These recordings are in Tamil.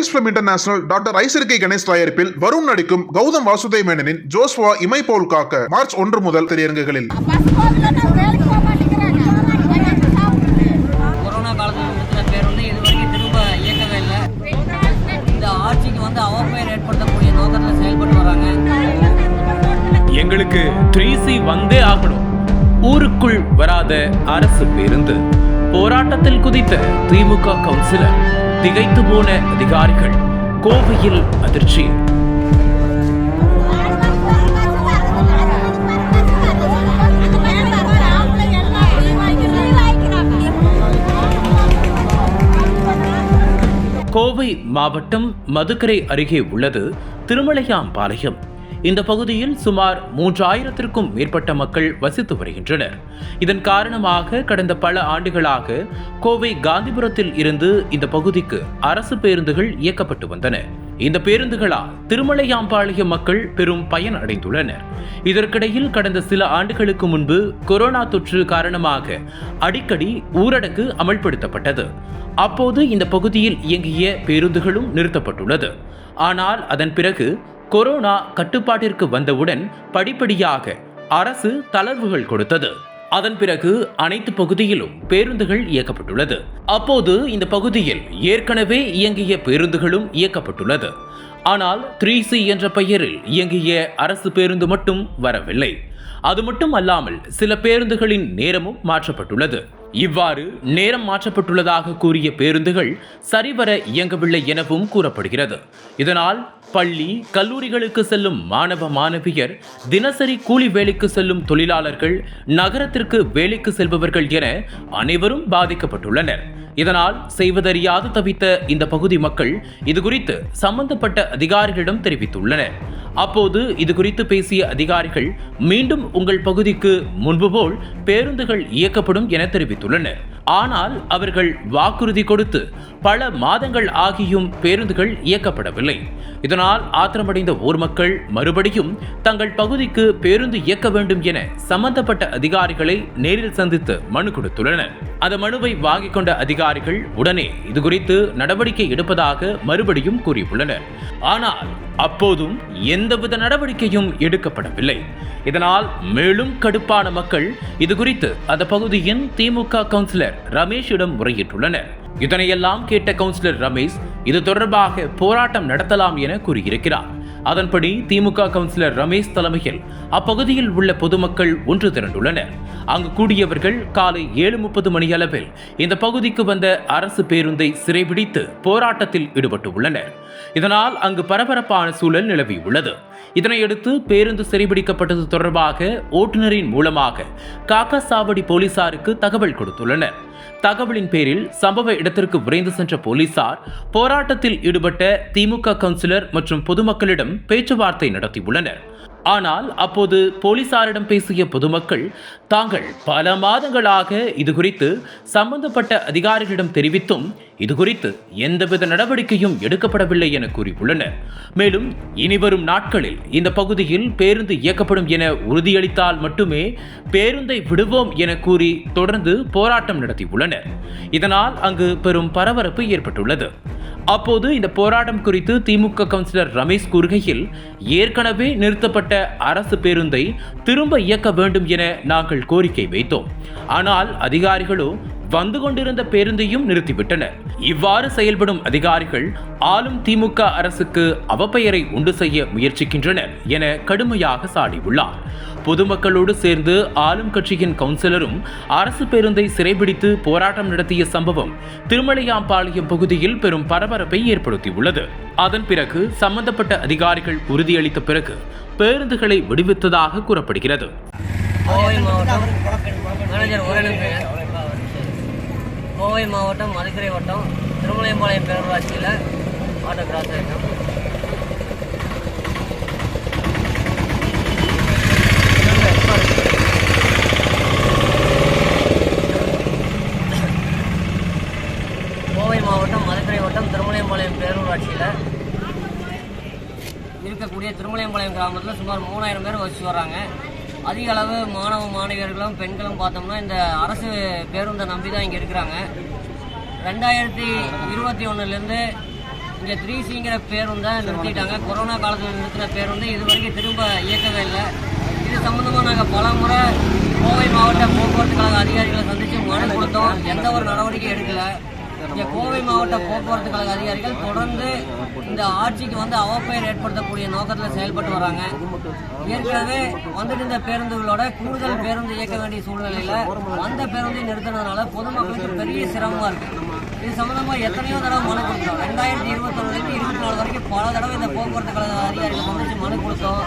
Lions film international doctor ஐசருக்கை Ganesh தயாரிப்பில் வருண் நடிக்கும் கௌதம் வாசுதேவ் மேனனின் ஜோஸ்வா இமை போல் காக்க மார்ச் ஒன்று முதல் திரையரங்குகளில். எங்களுக்கு த்ரீ சி வந்தே ஆகணும். ஊருக்குள் வராத அரசு பேருந்து. போராட்டத்தில் குதித்த திமுக கவுன்சிலர். திகைத்து போன அதிகாரிகள் கோவையில் அதிர்ச்சி. கோவை மாவட்டம் மதுக்கரை அருகே உள்ளது திருமலையாம்பாளையம். இந்த பகுதியில் சுமார் மூன்றாயிரத்திற்கும் மேற்பட்ட மக்கள் வசித்து வருகின்றனர். இதன் காரணமாக கடந்த பல ஆண்டுகளாக கோவை காந்திபுரத்தில் இருந்து இந்த பகுதிக்கு அரசு பேருந்துகள் இயக்கப்பட்டு வந்தன. இந்த பேருந்துகளால் திருமலையாம்பாளையம் மக்கள் பெரும் பயன் அடைந்துள்ளனர். இதற்கிடையில் கடந்த சில ஆண்டுகளுக்கு முன்பு கொரோனா தொற்று காரணமாக அடிக்கடி ஊரடங்கு அமல்படுத்தப்பட்டது. அப்போது இந்த பகுதியில் இயங்கிய பேருந்துகளும் நிறுத்தப்பட்டுள்ளது. ஆனால் அதன் பிறகு கொரோனா கட்டுப்பாட்டிற்கு வந்தவுடன் படிப்படியாக அரசு தளர்வுகள் கொடுத்தது. அதன் பிறகு அனைத்து பகுதியிலும் பேருந்துகள் இயக்கப்பட்டுள்ளது. அப்போது இந்த பகுதியில் ஏற்கனவே இயங்கிய பேருந்துகளும் இயக்கப்பட்டுள்ளது. ஆனால் த்ரீ சி என்ற பெயரில் இயங்கிய அரசு பேருந்து மட்டும் வரவில்லை. அது மட்டும் அல்லாமல் சில பேருந்துகளின் நேரமும் மாற்றப்பட்டுள்ளது. இவ்வாறு நேரம் மாற்றப்பட்டுள்ளதாக கூறிய பேருந்துகள் சரிவர இயங்கவில்லை எனவும் கூறப்படுகிறது. இதனால் பள்ளி கல்லூரிகளுக்கு செல்லும் மாணவ மாணவியர் தினசரி கூலி வேலைக்கு செல்லும் தொழிலாளர்கள் நகரத்திற்கு வேலைக்கு செல்பவர்கள் என அனைவரும் பாதிக்கப்பட்டுள்ளனர். இதனால் செய்வதறியாது தவித்த இந்த பகுதி மக்கள் இது குறித்து சம்பந்தப்பட்ட அதிகாரிகளிடம் தெரிவித்துள்ளனர். அப்போது இது குறித்து பேசிய அதிகாரிகள் மீண்டும் உங்கள் பகுதிக்கு முன்பு போல் பேருந்துகள் இயக்கப்படும் என தெரிவித்துள்ளனர். ஆனால் அவர்கள் வாக்குறுதி கொடுத்து பல மாதங்கள் ஆகியும் பேருந்துகள் இயக்கப்படவில்லை. இதனால் ஆத்திரமடைந்த ஊர் மக்கள் மறுபடியும் தங்கள் பகுதிக்கு பேருந்து இயக்க வேண்டும் என சம்பந்தப்பட்ட அதிகாரிகளை நேரில் சந்தித்து மனு கொடுத்துள்ளனர். அந்த மனுவை வாங்கிக் கொண்ட அதிகாரிகள் உடனே இது குறித்து நடவடிக்கை எடுப்பதாக மறுபடியும் கூறியுள்ளனர். ஆனால் அப்போதும் எந்தவித நடவடிக்கையும் எடுக்கப்படவில்லை. இதனால் மேலும் கடுப்பான மக்கள் இது குறித்து அந்த பகுதியின் திமுக கவுன்சிலர் ரமேஷிடம் முறையிட்டுள்ளனர். இதனையெல்லாம் கேட்ட கவுன்சிலர் ரமேஷ் இது தொடர்பாக போராட்டம் நடத்தலாம் என கூறியிருக்கிறார். அதன்படி திமுக கவுன்சிலர் ரமேஷ் தலைமையில் அப்பகுதியில் உள்ள பொதுமக்கள் ஒன்று திரண்டுள்ளனர். அங்கு கூடியவர்கள் காலை ஏழு முப்பது மணியளவில் இந்த பகுதிக்கு வந்த அரசு பேருந்தை சிறைபிடித்து போராட்டத்தில் ஈடுபட்டு உள்ளனர் இதனால் அங்கு பரபரப்பான சூழல் நிலவியுள்ளது. இதனையடுத்து பேருந்து சிறைபிடிக்கப்பட்டது தொடர்பாக ஓட்டுநரின் மூலமாக காக்காசாவடி போலீசாருக்கு தகவல் கொடுத்துள்ளனர். தகவலின் பேரில் சம்பவ இடத்திற்கு விரைந்து சென்ற போலீசார் போராட்டத்தில் ஈடுபட்ட திமுக கவுன்சிலர் மற்றும் பொதுமக்களிடம் பேச்சுவார்த்தை நடத்தியுள்ளனர். ஆனால் அப்போது போலீசாரிடம் பேசிய பொதுமக்கள் தாங்கள் பல மாதங்களாக இது குறித்து சம்பந்தப்பட்ட அதிகாரிகளிடம் தெரிவித்தும் இது குறித்து எந்தவித நடவடிக்கையும் எடுக்கப்படவில்லை என கூறியுள்ளனர். மேலும் இனிவரும் நாட்களில் இந்த பகுதியில் பேருந்து இயக்கப்படும் என உறுதியளித்தால் மட்டுமே பேருந்தை விடுவோம் என கூறி தொடர்ந்து போராட்டம் நடத்தியுள்ளனர். இதனால் அங்கு பெரும் பரபரப்பு ஏற்பட்டுள்ளது. அப்போது இந்த போராட்டம் குறித்து திமுக கவுன்சிலர் ரமேஷ் கூறுகையில் ஏற்கனவே நிறுத்த நிறுத்தப்பட்ட அரசு பேருந்தை திரும்ப இயக்க வேண்டும் என நாங்கள் கோரிக்கை வைத்தோம். ஆனால் அதிகாரிகளோ வந்து கொண்டிருந்த பேருந்தையும் நிறுத்திவிட்டனர். இவ்வாறு செயல்படும் அதிகாரிகள் ஆளும் திமுக அரசுக்கு அவப்பெயரை உண்டு செய்ய முயற்சிக்கின்றனர் என கடுமையாக சாடியுள்ளார். பொதுமக்களோடு சேர்ந்து ஆளும் கட்சியின் கவுன்சிலரும் அரசு பேருந்தை சிறைபிடித்து போராட்டம் நடத்திய சம்பவம் திருமலையாம்பாளையம் பகுதியில் பெரும் பரபரப்பை ஏற்படுத்தியுள்ளது. அதன் பிறகு சம்பந்தப்பட்ட அதிகாரிகள் உறுதியளித்த பிறகு பேருந்துகளை விடுவித்ததாக கூறப்படுகிறது. கோவை மாவட்டம் மதுக்கரை வட்டம் திருமலையம்பாளையம் பேரூராட்சியில் ஆட்டோ கிராஸ் ஆகிட்டோம் கோவை மாவட்டம் மதுக்கரை வட்டம் திருமலையம்பாளையம் பேரூராட்சியில் இருக்கக்கூடிய திருமலையம்பாளையம் கிராமத்தில் சுமார் மூணாயிரம் பேர் வசிச்சு வர்றாங்க. அதிக அளவு மாணவ மாணவியர்களும் பெண்களும் பார்த்தோம்னா இந்த அரசு பேருந்தை நம்பி தான் இங்கே இருக்கிறாங்க. ரெண்டாயிரத்தி இருபத்தி ஒன்றுலேருந்து இங்கே த்ரீ சிங்கிற பேருந்தை நிறுத்திட்டாங்க. கொரோனா காலத்தில் நிறுத்தின பேருந்து இது வரைக்கும் திரும்ப இயக்கவே இல்லை. இது சம்மந்தமாக நாங்கள் பல முறை கோவை மாவட்ட போக்குவரத்து கழக அதிகாரிகளை சந்தித்து மனு கொடுத்தோம். எந்த ஒரு நடவடிக்கையும் எடுக்கலை. இங்கே கோவை மாவட்ட போக்குவரத்து கழக அதிகாரிகள் தொடர்ந்து இந்த ஆட்சிக்கு வந்து அவப்பெயர் ஏற்படுத்தக்கூடிய நோக்கத்தில் செயல்பட்டு வராங்க. ஏற்கனவே வந்துட்டு இந்த பேருந்துகளோட கூடுதல் பேருந்து இயக்க வேண்டிய சூழ்நிலையில் அந்த பேருந்தை நிறுத்தினதுனால பொதுமக்களுக்கு பெரிய சிரமமாக இருக்குது இது சம்பந்தமா எத்தனையோ தடவை மனு கொடுத்தோம். ரெண்டாயிரத்தி இருபத்தொன்னுலேருந்து இருபத்தி நாலு வரைக்கும் பல தடவை இந்த போக்குவரத்து கழக அதிகாரிகள் சந்திச்சு மனு கொடுத்தோம்.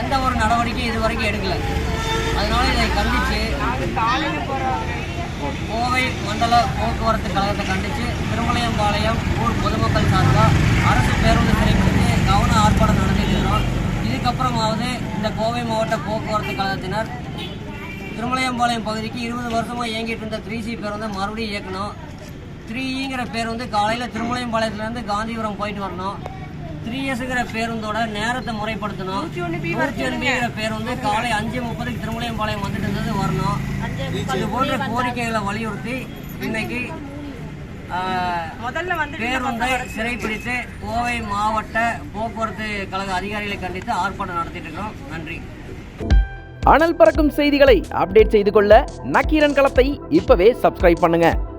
எந்த ஒரு நடவடிக்கையும் இது வரைக்கும் எடுக்கல. அதனால இதை கண்டித்து கோவை மண்டல போக்குவரத்து கழகத்தை கண்டித்து திருமலையம்பாளையம் ஊர் பொதுமக்கள் சார்பாக அரசு பேருந்து சிறைப்பிடித்து கவன ஆர்ப்பாட்டம் நடத்திட்டு இருக்கிறோம் இதுக்கப்புறமாவது இந்த கோவை மாவட்ட போக்குவரத்து கழகத்தினர் திருமலையம்பாளையம் பகுதிக்கு இருபது வருஷமாக இயங்கிட்டு இருந்த த்ரீ சி பேருந்தை மறுபடியும் இயக்கணும். த்ரீங்கிற e வந்து காலையில் திருமலையம்பாளையத்துலேருந்து காந்திபுரம் போயிட்டு வரணும். த்ரீ எஸ்ங்கிற பேருந்தோட நேரத்தை முறைப்படுத்தணும். நூற்றி ஒன்பதுங்கிற பேருந்து காலை அஞ்சு முப்பதுக்கு திருமலையம்பாளையம் வந்துட்டு இருந்தது வரணும். இது போன்ற கோரிக்கைகளை வலியுறுத்தி இன்னைக்கு முதல்ல வந்து பேருந்தை சிறைப்பிடித்து கோவை மாவட்ட போக்குவரத்து கழக அதிகாரிகளை கண்டித்து ஆர்ப்பாட்டம் நடத்திட்டு இருக்கிறோம். நன்றி. அனல் பறக்கும் செய்திகளை அப்டேட் செய்து கொள்ள நக்கீரன் களத்தை இப்பவே சப்ஸ்கிரைப் பண்ணுங்க.